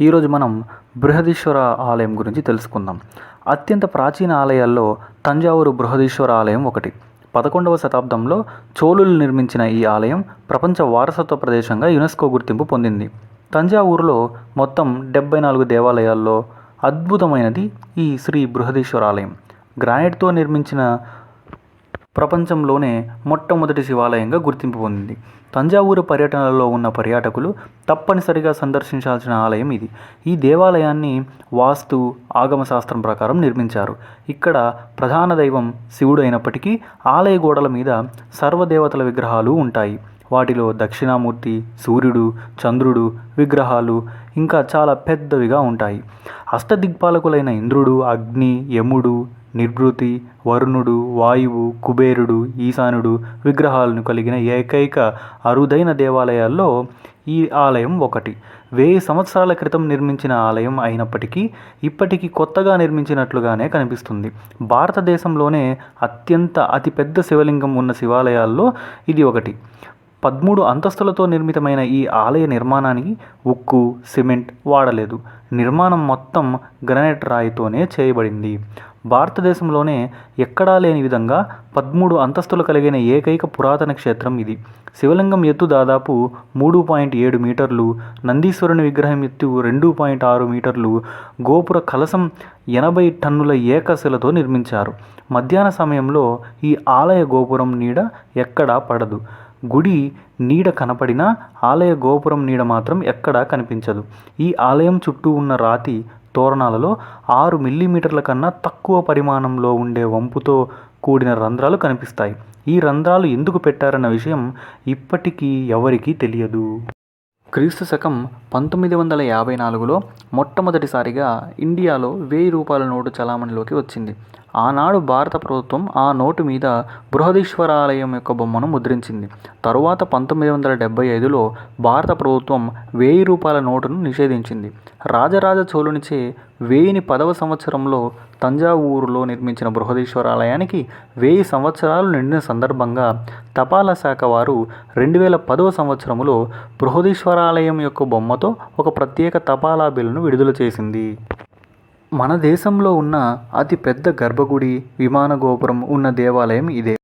ఈరోజు మనం బృహదీశ్వర ఆలయం గురించి తెలుసుకుందాం. అత్యంత ప్రాచీన ఆలయాల్లో తంజావూరు బృహదీశ్వర ఆలయం ఒకటి. పదకొండవ శతాబ్దంలో చోళులు నిర్మించిన ఈ ఆలయం ప్రపంచ వారసత్వ ప్రదేశంగా యునెస్కో గుర్తింపు పొందింది. తంజావూరులో మొత్తం డెబ్బై నాలుగు దేవాలయాల్లో అద్భుతమైనది ఈ శ్రీ బృహదీశ్వర ఆలయం. గ్రానైట్తో నిర్మించిన ప్రపంచంలోనే మొట్టమొదటి శివాలయంగా గుర్తింపు పొందింది. తంజావూరు పర్యటనలో ఉన్న పర్యాటకులు తప్పనిసరిగా సందర్శించాల్సిన ఆలయం ఇది. ఈ దేవాలయాన్ని వాస్తు ఆగమ శాస్త్రం ప్రకారం నిర్మించారు. ఇక్కడ ప్రధాన దైవం శివుడు అయినప్పటికీ ఆలయ గోడల మీద సర్వదేవతల విగ్రహాలు ఉంటాయి. వాటిలో దక్షిణామూర్తి సూర్యుడు చంద్రుడు విగ్రహాలు ఇంకా చాలా పెద్దవిగా ఉంటాయి. అష్టదిగ్పాలకులైన ఇంద్రుడు అగ్ని యముడు నిర్వృతి వరుణుడు వాయువు కుబేరుడు ఈశానుడు విగ్రహాలను కలిగిన ఏకైక అరుదైన దేవాలయాల్లో ఈ ఆలయం ఒకటి. వెయ్యి సంవత్సరాల క్రితం నిర్మించిన ఆలయం అయినప్పటికీ ఇప్పటికీ కొత్తగా నిర్మించినట్లుగానే కనిపిస్తుంది. భారతదేశంలోనే అత్యంత అతిపెద్ద శివలింగం ఉన్న శివాలయాల్లో ఇది ఒకటి. పదమూడు అంతస్తులతో నిర్మితమైన ఈ ఆలయ నిర్మాణానికి ఉక్కు సిమెంట్ వాడలేదు. నిర్మాణం మొత్తం గ్రనైట్ రాయితోనే చేయబడింది. భారతదేశంలోనే ఎక్కడా లేని విధంగా పదమూడు అంతస్తులు కలిగిన ఏకైక పురాతన క్షేత్రం ఇది. శివలింగం ఎత్తు దాదాపు మూడు పాయింట్ ఏడు మీటర్లు నందీశ్వరుని విగ్రహం ఎత్తు రెండు పాయింట్ ఆరు మీటర్లు గోపుర కలశం ఎనభై టన్నుల ఏకశిలతో నిర్మించారు. మధ్యాహ్న సమయంలో ఈ ఆలయ గోపురం నీడ ఎక్కడా పడదు. గుడి నీడ కనపడినా ఆలయ గోపురం నీడ మాత్రం ఎక్కడా కనిపించదు. ఈ ఆలయం చుట్టూ ఉన్న రాతి తోరణాలలో ఆరు మిల్లీమీటర్ల కన్నా తక్కువ పరిమాణంలో ఉండే వంపుతో కూడిన రంధ్రాలు కనిపిస్తాయి. ఈ రంధ్రాలు ఎందుకు పెట్టారన్న విషయం ఇప్పటికీ ఎవరికీ తెలియదు. క్రీస్తు శకం పంతొమ్మిది వందల యాభై నాలుగులో మొట్టమొదటిసారిగా ఇండియాలో వెయ్యి రూపాయల నోటు చలామణిలోకి వచ్చింది. ఆనాడు భారత ప్రభుత్వం ఆ నోటు మీద బృహదీశ్వర ఆలయం యొక్క బొమ్మను ముద్రించింది. తరువాత పంతొమ్మిది వందల డెబ్బై ఐదులో భారత ప్రభుత్వం వెయ్యి రూపాయల నోటును నిషేధించింది. రాజరాజ చోళునిచే వెయ్యిని పదవ సంవత్సరంలో తంజావూరులో నిర్మించిన బృహదీశ్వర ఆలయానికి వెయ్యి సంవత్సరాలు నిండిన సందర్భంగా తపాలా శాఖ వారు రెండు వేల పదవ సంవత్సరంలో బృహదీశ్వరాలయం యొక్క బొమ్మతో ఒక ప్రత్యేక తపాలా బిల్లును విడుదల చేసింది. మన దేశంలో ఉన్న అతి పెద్ద గర్భగుడి విమాన గోపురం ఉన్న దేవాలయం ఇదే.